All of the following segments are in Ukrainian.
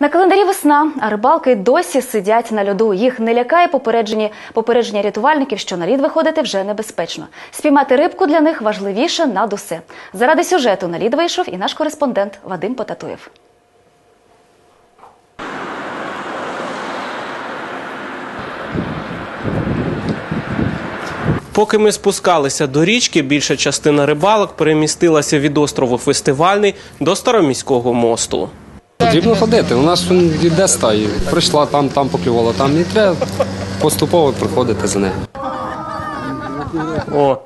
На календарі весна, а рибалки досі сидять на льоду. Їх не лякає попереджені попередження рятувальників, що на лід виходити вже небезпечно. Спіймати рибку для них важливіше над усе. Заради сюжету на лід вийшов і наш кореспондент Вадим Потатуєв. Поки ми спускалися до річки, більша частина рибалок перемістилася від острову Фестивальний до Староміського мосту. Потрібно ходити. У нас йде стаї. Прийшла там, там поклювала, там і треба поступово приходити за нею. О,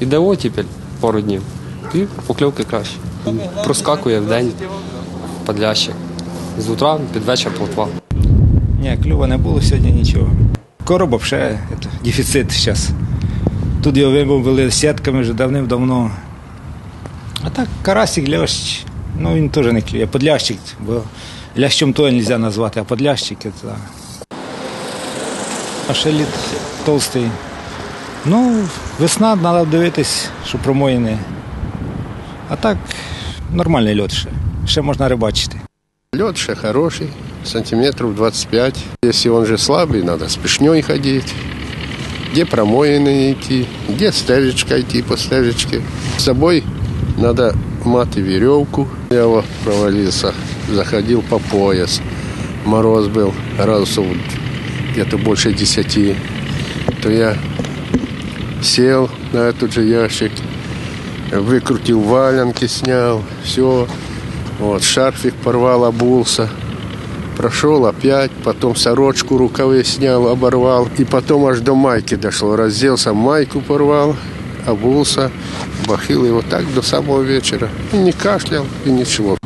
Іде оттепель пару днів. І покльовки краще. Проскакує в день подлящик. З утра під вечір плотва. Ні, клюва не було сьогодні нічого. Короб взагалі дефіцит зараз. Тут його вимовили сітками вже давним-давно. А так, карасик, лящ, ну він теж не клює. Подлящик, бо лящом то не можна назвати, а подлящик це. А ще лід толстий. Ну, весна, треба дивитись, що промоїни. А так, нормальний льот ще. Ще можна рибачити. Лед ще хороший, сантиметров 25. Если он же слабый, надо с пешней ходить. Где промоины идти, где стежечка идти по стежечке. С собой надо мать и веревку. Я вот провалился, заходил по пояс. Мороз был градусов где-то больше десяти. То я сел на этот же ящик, выкрутил валенки, снял, все. Вот, шарфик порвал, обулся. Прошел опять, потом сорочку рукавы снял, оборвал. И потом аж до майки дошло. Разделся, майку порвал, обулся, бахил его так до самого вечера. И не кашлял, и ничего.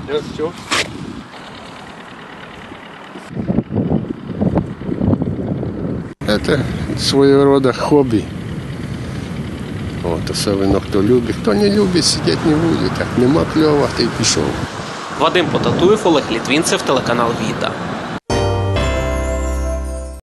Это своего рода хобби. Вот, особенно кто любит. Кто не любит, сидеть не будет. Так, нема клёва, ты пішов. Вадим Потатуєв, Олег Літвінцев, телеканал Віта.